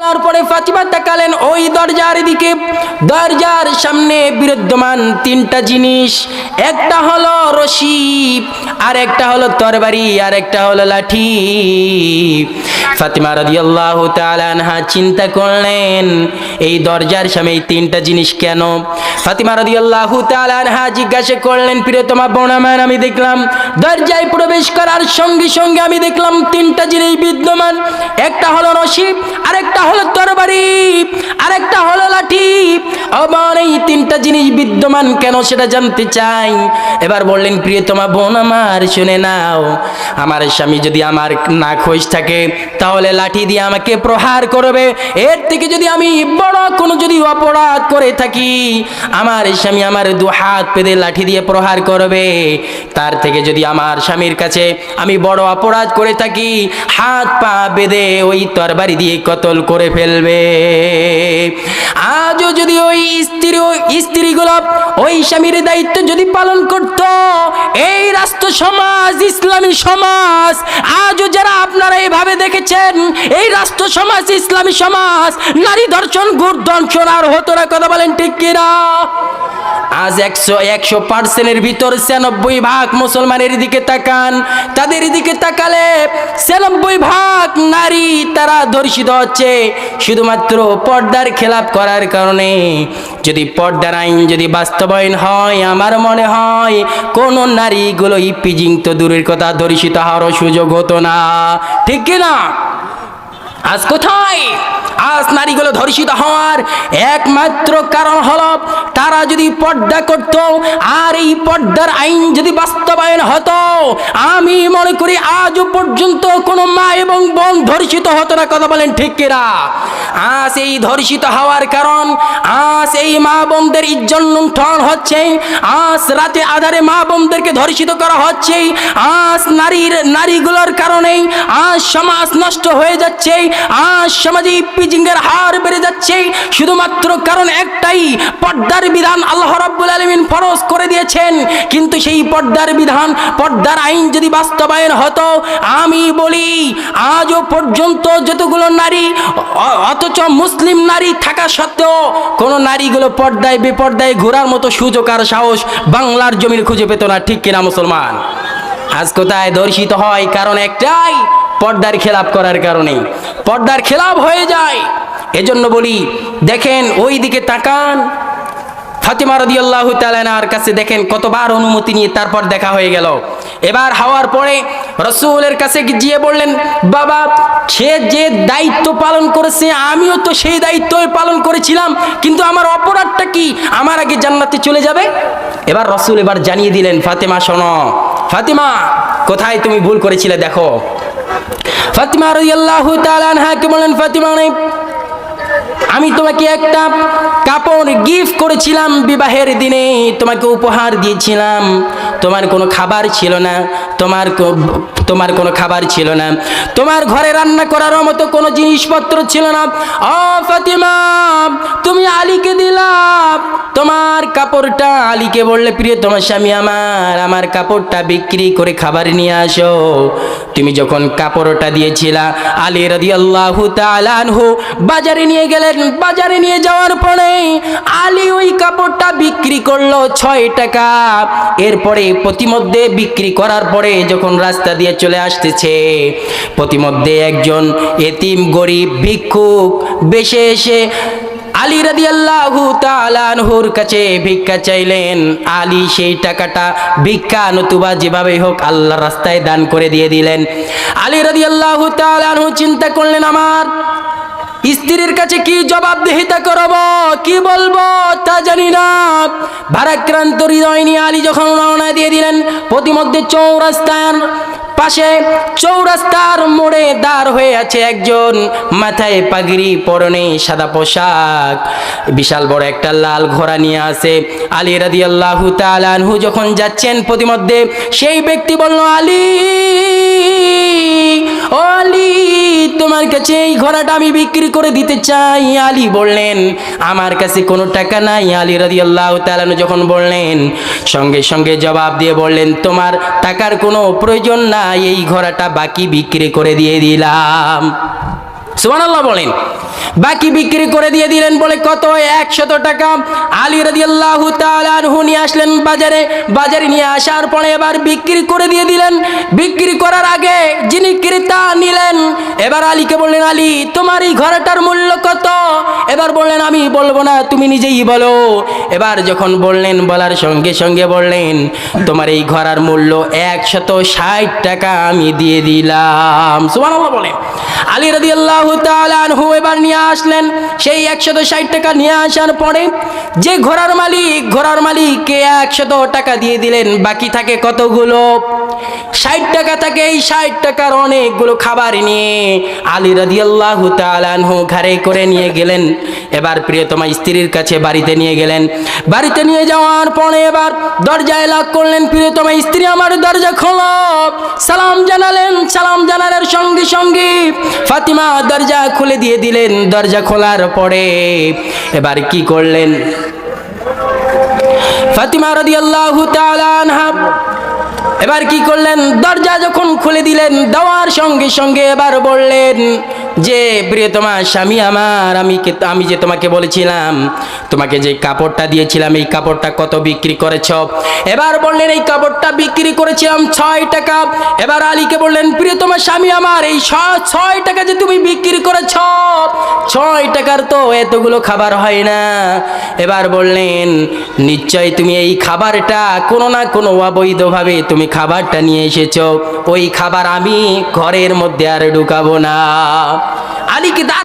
তারপরে ফাতিমা তাকালেন ওই দরজার দিকে। দরজার সামনে বিরুদ্ধমান তিনটা জিনিস। একটা হলো রশি আর একটা হলো তরবারি, আর একটা হলো লাঠি। ফাতিমা রাদিয়াল্লাহু তাআলা আনহা চিন্তা করলেন, এই দরজার সামনে এই তিনটা জিনিস কেন? ফাতিমা রাদিয়াল্লাহু তাআলা আনহা জিজ্ঞাসা করলেন, প্রিয়তমা বোনামান আমি দেখলাম। দরজায় প্রবেশ করার সঙ্গে সঙ্গে আমি দেখলাম তিনটা জিনিস বিদ্যমান। একটা হলো রশি আরেকটা হলো তরবারি, আরেকটা হলো লাঠি। আবার এই তিনটা জিনিস বিদ্যমান কেন সেটা জানতে চাই? এবার বললেন, প্রিয়তমা বোন আমার, শুনে নাও। আমার স্বামী যদি আমার না খোঁজ থাকে, তাহলে লাঠি দিয়ে আমাকে প্রহার করবে। এর থেকে যদি আমি বড় কোনো যদি অপরাধ করে থাকি, আমার স্বামী আমার দু হাত পেদে লাঠি দিয়ে প্রহার করবে। তার থেকে যদি আমার স্বামীর কাছে আমি বড় অপরাধ করে থাকি, হাত পা বেঁধে ওই তরবারি দিয়ে কতল করে ফেলবে। আজও যদি ওই স্ত্রী, ওই স্ত্রীগুলো ওই স্বামীর দায়িত্ব যদি পালন করত, এই রাষ্ট্র সমাজ, ইসলামী সমাজ, আজও যারা আপনারা এইভাবে দেখেছেন, এই রাষ্ট্র সমাজ, ইসলামী সমাজ, নারী দর্শন গুড় দর্শন আর হতো না, কথা বলেন ঠিক কিনা? আজ একশো একশো পার্সেন্টের ভিতর ছিয়ানব্বই ভাগ মুসলমানের দিকে তাকান। তাদের দিকে তাকালে ছিয়ানব্বই ভাগ নারী তারা ধর্ষিত হচ্ছে। শুধুমাত্র পর্দার খেলাপ করার কারণে। যদি পর্দার আইন যদি বাস্তবায়ন হয়, আমার মনে হয় কোন নারীগুলো ইপিজিং তো দূরের কথা, ধর্ষিত হওয়ারও সুযোগ হতো না। ঠিক কিনা? আজ কোথায়? আজ নারীগুলো ধর্ষিত হওয়ার একমাত্র কারণ হল তারা যদি পর্দা করত আর এই পর্দার আইন যদি বাস্তবায়ন হতো, আমি মনে করি আজও পর্যন্ত কোনো মা এবং বোন ধর্ষিত হতো না, কথা বলেন ঠিক কিনা? আজ এই ধর্ষিত হওয়ার কারণ, আজ এই মা বোনদের ইজ্জত লুণ্ঠন হচ্ছে, আজ রাতে আধারে মা বোনদেরকে ধর্ষিত করা হচ্ছে, আজ নারীর, নারীগুলোর কারণেই আজ সমাজ নষ্ট হয়ে যাচ্ছে, আজ সমাজে পিজিংয়ের হার বেড়ে যাচ্ছে, শুধুমাত্র কারণ একটাই, পর্দার বিধান আল্লাহ রাব্বুল আলামিন ফরজ করে দিয়েছেন, কিন্তু সেই পর্দার বিধান, পর্দার আইন যদি বাস্তবায়ন হতো, আমি বলি, আজও পর্যন্ত যতগুলো নারী অথচ মুসলিম নারী থাকা সত্ত্বেও কোনো নারীগুলো পর্দায়, বেপর্দায় ঘোরার মতো সুযোগ আর সাহস বাংলার জমির খুঁজে পেত না। ঠিক কিনা মুসলমান? আজ কোথায় দর্শিত হয়? কারণ একটাই, পর্দার খেলাপ করার কারণে। পর্দার খেলাপ হয়ে যায়। এজন্য বলি, দেখেন ওই দিকে তাকান। ফাতিমা রাদিয়াল্লাহু তাআলার কাছে দেখেন, কতবার অনুমতি নিয়ে তারপর দেখা হয়ে গেল। এবার হওয়ার পরে রসুলের কাছে গিয়ে বললেন, বাবা, সে যে দায়িত্ব পালন করেছে, আমিও তো সেই দায়িত্বই পালন করেছিলাম, কিন্তু আমার অপরাধটা কি? আমার আগে জান্নাতে চলে যাবে? এবার রসুল এবার জানিয়ে দিলেন, ফাতেমা, শোনো, ফাতেমা, কোথায় তুমি ভুল করেছিলে দেখো। ফাতিমা রাদিয়াল্লাহু তাআলা আনহাকে বলেন ফাতিমা আমি তোমাকে একটা কাপড় গিফট করেছিলাম বিবাহের দিনে। তোমাকে উপহার দিয়েছিলাম। তোমার কোনো খাবার ছিল না। তোমার তোমার কোনো খাবার ছিল না। তোমার ঘরে রান্না করার মতো কোনো জিনিসপত্র ছিল না। ও ফাতিমা, তুমি আলীকে দিলাম তোমার কাপড়টা আলীকে বললে, প্রিয় তোমার স্বামী আমার আমার কাপড়টা বিক্রি করে খাবার নিয়ে আসো। তুমি যখন কাপড়টা দিয়েছিলা, আলী তাআলা আনহু বাজারে নিয়ে গেলেন। বাজারে নিয়ে যাওয়ার পরে আলী ওই কাপড়টা বিক্রি করল ছয় টাকা। এরপরে প্রতিমধ্যে বিক্রি করার পরে যখন রাস্তা দিয়ে চলে আসতেছে, প্রতিমধ্যে একজন এতিম, গরিব, ভিক্ষুক, বেশে এসে আলী রাদিয়াল্লাহু তাআলা আনহুর কাছে ভিক্ষা চাইলেন। আলী সেই টাকাটা ভিক্ষা নতুবা যেভাবে হোক আল্লাহ রাস্তায় দান করে দিয়ে দিলেন। আলী রাদিয়াল্লাহু তাআলা আনহু চিন্তা করলেন, আমার স্ত্রীর কাছে কি জবাবদিহিতা করব? কি বলব? তা জানি না। ভারাক্রান্ত হৃদয় নিয়ে আলী যখন রওনা দিয়ে দিলেন প্রতিমধ্যে চৌরাস্তার পাশে চৌরাস্তার মোড়ে দাঁড় হয়ে আছে একজন। মাথায় পাগড়ি, পরনে সাদা পোশাক। বিশাল বড় একটা লাল ঘোড়া নিয়ে আসে। আলী রাদি আল্লাহু তালানহু যখন যাচ্ছেন প্রতিমধ্যে সেই ব্যক্তি বলল, আলী আলী, তোমার কাছে এই ঘোড়াটা আমি বিক্রি করে দিতে চাই। আলী বললেন, আমার কাছে কোনো টাকা নাই। আলী রাদি আল্লাহ তালানু যখন বললেন, সঙ্গে সঙ্গে জবাব দিয়ে বললেন, তোমার টাকার কোনো প্রয়োজন নাই। এই ঘোড়াটা বাকি বিক্রি করে দিয়ে দিলাম। সুবহানাল্লাহ বলেন, বাকি বিক্রি করে দিয়ে দিলেন বলে কত? একশত টাকা। আলী রাদিয়াল্লাহু তাআলা নিয়ে আসলেন বাজারে। বাজারে নিয়ে আসার পরে এবার বিক্রি করে দিয়ে দিলেন। বিক্রি করার আগে যিনি ক্রেতা নিলেন, এবার আলীকে বললেন, আলী, তোমার এই ঘরটার মূল্য কত? এবার বললেন, আমি বলব না, তুমি নিজেই বলো। এবার যখন বললেন, বলার সঙ্গে সঙ্গে বললেন, তোমার এই ঘরের মূল্য একশত ষাট টাকা আমি দিয়ে দিলাম। সুবহানাল্লাহ বলে আলী তাআলা আনহু এবার নিয়ে আসলেন। সেই একশত ষাট টাকা নিয়ে আসার পরে যে ঘোড়ার মালিক ঘোড়ার মালিককে একশত টাকা দিয়ে দিলেন, বাকি থাকে কতগুলো? ষাট টাকা থাকে, এই ষাট টাকার অনেকগুলো খাবার নিয়ে আলী রাদিয়াল্লাহু তাআলা আনহু ঘরে করে নিয়ে গেলেন। এবার প্রিয়তমা স্ত্রীর কাছে বাড়িতে নিয়ে গেলেন। বাড়িতে নিয়ে যাওয়ার পরে এবার দরজায় লাগ করলেন, প্রিয়তমা স্ত্রী, আমার দরজা খোলো। সালাম জানালেন, সালাম জানানোর সঙ্গে সঙ্গে ফাতিমা দরজা খুলে দিয়ে দিলেন দরজা খোলার পরে। এবার কি করলেন? ফাতিমা তাআলা আনহা এবার কি করলেন? দরজা যখন খুলে দিলেন, দেওয়ার সঙ্গে সঙ্গে এবার বললেন যে প্রিয়তমা স্বামী আমার, আমি আমি যে তোমাকে বলেছিলাম, তোমাকে যে কাপড়টা দিয়েছিলাম, এই কাপড়টা কত বিক্রি করেছ? এবার বললেন, এই কাপড়টা বিক্রি করেছিলাম ছয় টাকা। এবার আলীকে বললেন, প্রিয়তমা স্বামী আমার, এই ছয় টাকা যে তুমি বিক্রি করেছ, ছয় টাকার তো এতগুলো খাবার হয় না। এবার বললেন, নিশ্চয় তুমি এই খাবারটা কোনো না কোনো অবৈধভাবে তুমি খাবারটা নিয়ে এসেছ। ওই খাবার আমি ঘরের মধ্যে আর ঢুকাবো না। আলীকে দা